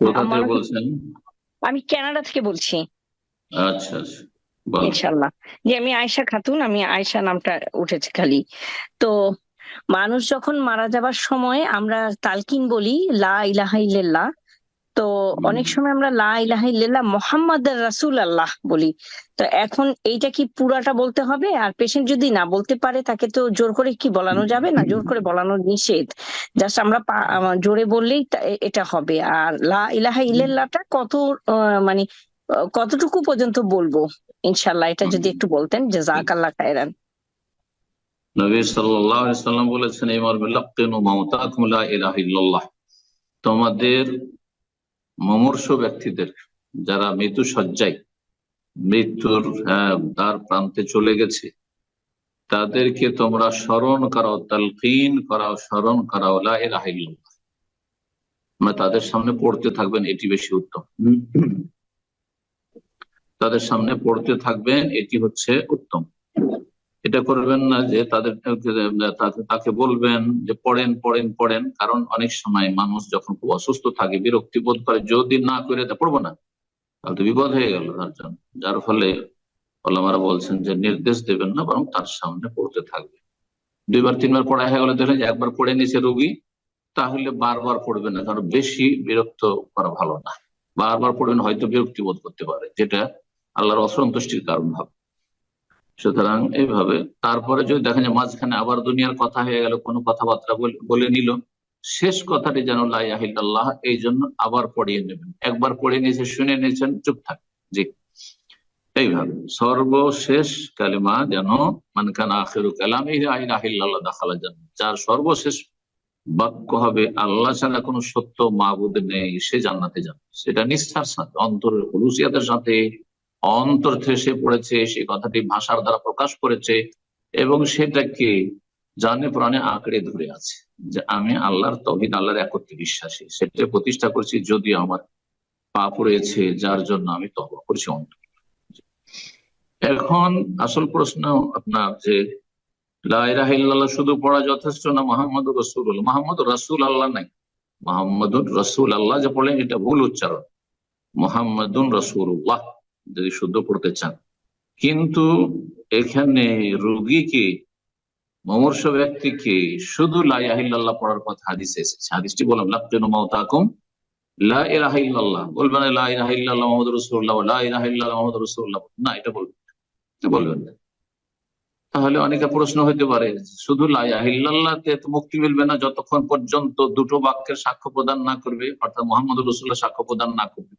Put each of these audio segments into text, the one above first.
কোথা থেকে আমার- বলছেন? আমি কানাডা থেকে বলছি। আচ্ছা আচ্ছা ইনশাল্লাহ যে আমি আয়সা খাতুন আমি আয়সা নামটা উঠেছে খালি। তো মানুষ যখন মারা যাবার সময় আমরা তালকিন বলি লা ইলাহা ইল্লাল্লাহ তো অনেক সময় আমরা লা ইলাহা ইল্লাল্লাহ মোহাম্মদ রাসূল আল্লাহ বলি। তো এখন এইটা কি পুরাটা বলতে হবে? আর পেশেন্ট যদি না বলতে পারে তাকে তো জোর করে কি বলানো যাবে না? জোর করে বলানো নিষেধ। জাস্ট আমরা জোরে বললেই এটা হবে। আর লা ইলাহা ইল্লাল্লাহটা কত মানে কতটুকু পর্যন্ত বলব? ইনশাল্লাহ এটা যদি একটু বলতেন জাজাকাল্লাহ খায়রান। নবী সাল্লাল্লাহু আলাইহি সাল্লাম বলেছেন এই মর্মে লাক্কিনু মাউতাকুম লা ইলাহা ইল্লাল্লাহ। তোমাদের মমর্ষ ব্যক্তিদের যারা মৃত্যু সজ্জায় মৃত্যুর আহ, দ্বার প্রান্তে চলে গেছে তাদেরকে তোমরা স্মরণ করাও তালকিন করাও স্মরণ করাও লা ইলাহা ইল্লাল্লাহ। মানে তাদের সামনে পড়তে থাকবেন এটি বেশি উত্তম। তাদের সামনে পড়তে থাকবেন এটি হচ্ছে উত্তম। এটা করবেন না যে তাদের তাকে- বলবেন যে পড়েন পড়েন পড়েন। কারণ অনেক সময় মানুষ যখন খুব অসুস্থ থাকে, বিরক্তি বোধ করে, যদি না করে, তা পড়ব না। তাহলে তো বিপদ হয়ে গেল তার জন্য যার ফলে ওলামারা বলছেন যে নির্দেশ দেবেন না, বরং তার সামনে পড়তে থাকবে। দুইবার, তিনবার পড়া হয়ে গেলে দেখলেন যে একবার পড়ে নিয়েছে রোগী, তাহলে বারবার পড়বে না। কারণ বেশি বিরক্ত করা ভালো না। বারবার পড়বেন, হয়তো বিরক্তি বোধ করতে পারে, যেটা আল্লাহর অসন্তুষ্টির কারণ হবে। সুতরাং এইভাবে। তারপরে যদি দেখেন যে মাঝখানে আবার দুনিয়ার কথা হয়ে গেল, কোনো কথাবার্তা বলে- নিল, শেষ কথাটি যেন লাইয়াহিল্লাহ এই জন্য আবার পড়িয়ে নেবেন। একবার পড়ে নিয়েছে, শুনে নিয়েছেন, চুপ থাক। জি। এইভাবে। সর্বশেষ কালিমা যেন মানকান আখেরু কালাম আহিল্লাহ দাখালা যেন যার সর্বশেষ বাক্য হবে, আল্লাহ ছাড়া কোনো সত্য মাবুদ নেই, সে জান্নাতে যাবে। সেটা নিষ্ঠার সাথে, অন্তরের হুলুসিয়াতের সাথে অন্তর থেকে পড়েছে সেই কথাটি ভাষার দ্বারা প্রকাশ করেছে এবং সেটাকে জানে প্রাণে আঁকড়ে ধরে আছে যে আমি আল্লাহর তহিদ, আল্লাহর একত্রে বিশ্বাসী। সেটা প্রতিষ্ঠা করছি যদি আমার পাপ রয়েছে, যার জন্য আমি তবা করছি অন্তর এখন আসল প্রশ্ন আপনার যে লাইরাহিল্লাহ শুধু পড়া যথেষ্ট না মোহাম্মদ রসুল মোহাম্মদ রসুল আল্লাহ নাই। মোহাম্মদুর রসুল আল্লাহ যে পড়লেন, এটা ভুল উচ্চারণ। মোহাম্মদুন রসুল্লাহ যদি শুদ্ধ পড়তে চান। কিন্তু এখানে রোগীকে, মমর্ষ ব্যক্তিকে শুধু লাইয়াহিল্লাহ পড়ার কথা হাদিসে এসেছে। হাদিসটি বললাম, লাফতেন মাউতাকুম বলবেন ইল্লাল্লাহ মুহাম্মাদুর না, এটা বলবেন বলবেন না। তাহলে অনেকে প্রশ্ন হতে পারে, শুধু লা ইলাহা ইল্লাল্লাহতে তো মুক্তি মিলবে না, যতক্ষণ পর্যন্ত দুটো বাক্যের সাক্ষ্য প্রদান না করবে, অর্থাৎ মোহাম্মদ রসুল্লাহ সাক্ষ্য প্রদান না করবে।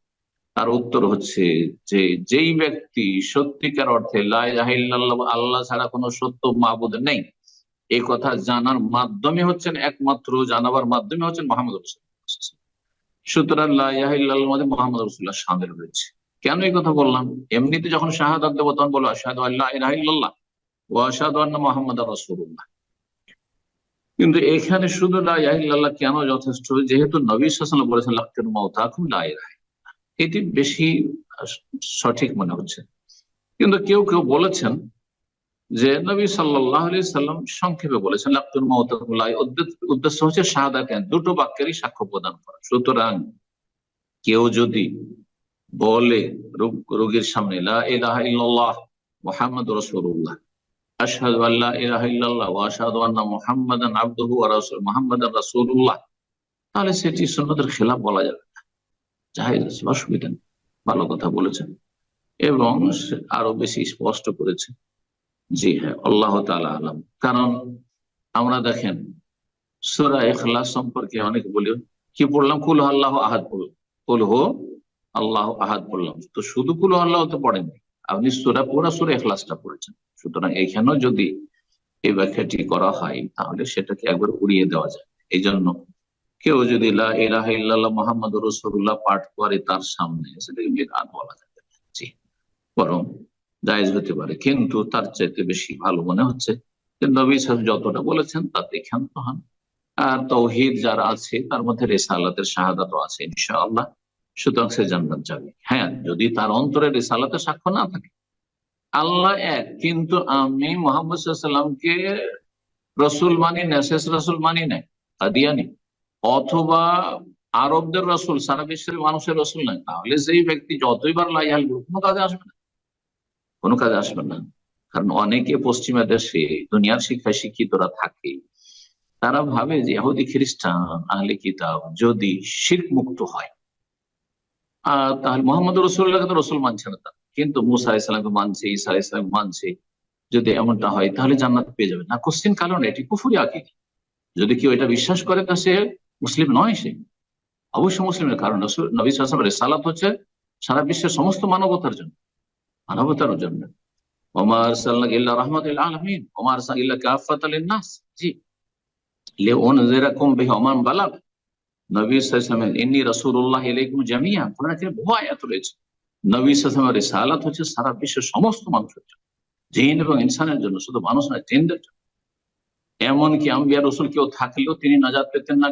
তার উত্তর হচ্ছে যে, যেই ব্যক্তি সত্যিকার অর্থে আল্লাহ ছাড়া কোনো সত্য মাবুদ নেই এই কথা জানার মাধ্যমে হচ্ছেন একমাত্র, জানাবার মাধ্যমে হচ্ছেন মোহাম্মদ সুতরাং মোহাম্মদ রসুল্লাহ সামিল রয়েছে। কেন এই কথা বললাম? এমনিতে যখন শাহাদাত দেবো তখন বলো ওয়া আশহাদু আন্না মুহাম্মাদার রাসূলুল্লাহ। কিন্তু এখানে শুধু লা ইলাহা ইল্লাল্লাহ কেন যথেষ্ট? যেহেতু নবী শাসন বলেছেন লাক্কান মাউতাকুম লা লাই ইল্লাল্লাহ। এটি বেশি সঠিক মনে হচ্ছে। কিন্তু কেউ কেউ বলেছেন যে নবী সাল্লাহ সাল্লাম সংক্ষেপে বলেছেন, লাক্তুল মাউতাকুম উদ্দেশ্য- হচ্ছে শাহাদাতেন দুটো বাক্যেরই সাক্ষ্য প্রদান করা। সুতরাং কেউ যদি বলে রোগ- রোগীর সামনে, লা ইলাহা ইল্লাল্লাহ মুহাম্মদ রাসূলুল্লাহ আশহাদু আল্লা ইলাহা ইল্লাল্লাহ ওয়া আশহাদু আন্না মুহাম্মাদান আবদুহু ওয়া রাসূল তাহলে সেটি সুন্নতের খেলাফ বলা যাবে। অসুবিধা ভালো কথা বলেছেন। এবং আরও বেশি স্পষ্ট করেছে জি হ্যাঁ আল্লাহ তাআলা আলাম। কারণ আমরা দেখেন, সূরা ইখলাস সম্পর্কে অনেক বলি, কি পড়লাম? কুল আল্লাহ আহাদ কুল হো আল্লাহ আহাদ পড়লাম। তো শুধু কুল আল্লাহ তো পড়েননি। আপনি সুরা পুরা সুরা এখলাসটা পড়েছেন। সুতরাং এখানেও যদি এই ব্যাখ্যাটি করা হয়, তাহলে সেটাকে একবার উড়িয়ে দেওয়া যায়। এই জন্য কেউ যদি মুহাম্মদ রাসূলুল্লাহ পাঠ করে তার সামনে, সেটাকে বিদআত বলা যাবে। জি, বরং জায়েজ হতে পারে। কিন্তু তার চাইতে বেশি ভালো মনে হচ্ছে নবী সাহেব যতটা বলেছেন তাতে ক্ষান্ত হন। আর তৌহিদ যারা আছে, তার মধ্যে রেসালাতের শাহাদাতও আছে ইনশাআল্লাহ। সুতরাং সে জান্নাত যাবে। হ্যাঁ যদি তার অন্তরে রেসালাতের সাক্ষ্য না থাকে, আল্লাহ এক, কিন্তু আমি মোহাম্মদ সাল্লামকে রসুল মানি না, শেষ রসুল মানি না কাদিয়ানি অথবা আরবদের রসুল সারা বিশ্বের মানুষের রসুল নয় তাহলে সেই ব্যক্তি যতইবার লাইহাল বলুক কোনো কাজে আসবে না। কোনো কাজে আসবে না। কারণ অনেকে পশ্চিমা দেশে দুনিয়ার শিক্ষায় শিক্ষিতরা থাকে। তারা ভাবে যে ইহুদি খ্রিস্টান, আহলে কিতাব যদি শির্ক মুক্ত হয়, আহ, তাহলে মোহাম্মদ রসুল্লাহকে তো রসুল মানছে না তারা। কিন্তু মুসা ইসলামকে মানছে, ঈসা ইসলাম মানছে। যদি এমনটা হয়, তাহলে জান্নাত পেয়ে যাবে। না কোশ্চিন কারণ এটি কুফুরি আকিদি। যদি কেউ এটা বিশ্বাস করে, তা সে মুসলিম নয় সে। অবশ্যই মুসলিমের কারণ। নবী সালামের সালাত হচ্ছে সারা বিশ্বের সমস্ত মানবতার জন্য মানবতার জন্য। ওমার রহমত ওমার কাফাত জি। লে ওমান নবী সাল্লামের ইন্নি ইলাইকুম জামিয়া বহু আয়াত রয়েছে। নবী রিসালাত হচ্ছে সারা বিশ্বের সমস্ত মানুষের জন্য। জিন এবং ইনসানের জন্য, শুধু মানুষ নয়, জিনদের জন্য। এমনকি আম্বিয়া রসুল কেউ থাকলেও তিনি নাজাত পেতেন না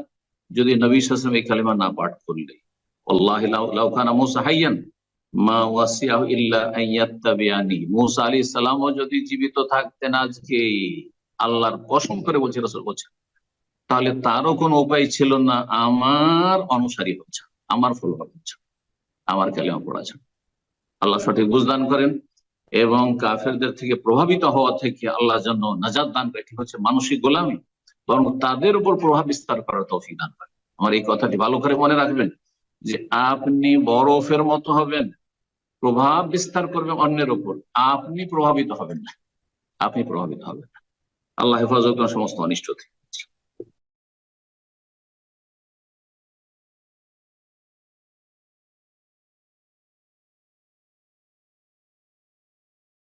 যদি নবী সাল্লাম এই কালিমা না পাঠ করলে। মা যদি জীবিত থাকতেন আজকে, আল্লাহর কসম করে বলছে বলছেন তাহলে তারও কোনো উপায় ছিল না, আমার অনুসারী হচ্ছে, আমার ফলোয়ার হচ্ছে, আমার কালিমা পড়াছে আল্লাহ সঠিক বুঝদান করেন এবং কাফেরদের থেকে প্রভাবিত হওয়া থেকে আল্লাহ জন্য নাজাদ দান করে। হচ্ছে মানসিক গোলামি। বরং তাদের উপর প্রভাব বিস্তার করার তৌফিক দান করে আমার এই কথাটি ভালো করে মনে রাখবেন যে আপনি বরফের মতো হবেন, প্রভাব বিস্তার করবেন অন্যের উপর। আপনি প্রভাবিত হবেন না। আপনি প্রভাবিত হবেন না। আল্লাহ হেফাজত সমস্ত অনিষ্ট থেকে।